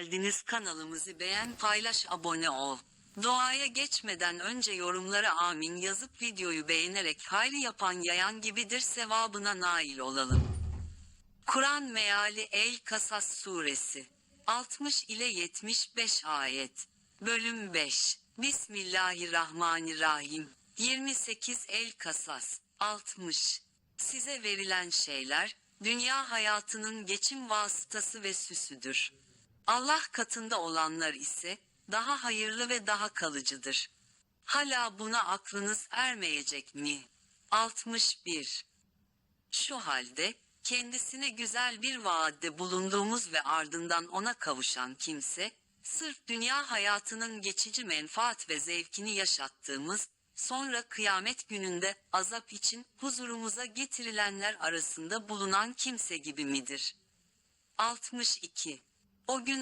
geldiniz kanalımızı beğen paylaş abone ol. Doğaya geçmeden önce yorumlara amin yazıp videoyu beğenerek hayli yapan yayan gibidir sevabına nail olalım. Kur'an meali El Kasas suresi 60 ile 75 ayet Bölüm 5 Bismillahirrahmanirrahim 28 El Kasas 60 Size verilen şeyler dünya hayatının geçim vasıtası ve süsüdür. Allah katında olanlar ise daha hayırlı ve daha kalıcıdır. Hala buna aklınız ermeyecek mi? 61 şu halde, kendisine güzel bir vaatte bulunduğumuz ve ardından ona kavuşan kimse, sırf dünya hayatının geçici menfaat ve zevkini yaşattığımız, sonra kıyamet gününde azap için huzurumuza getirilenler arasında bulunan kimse gibi midir? 62. O gün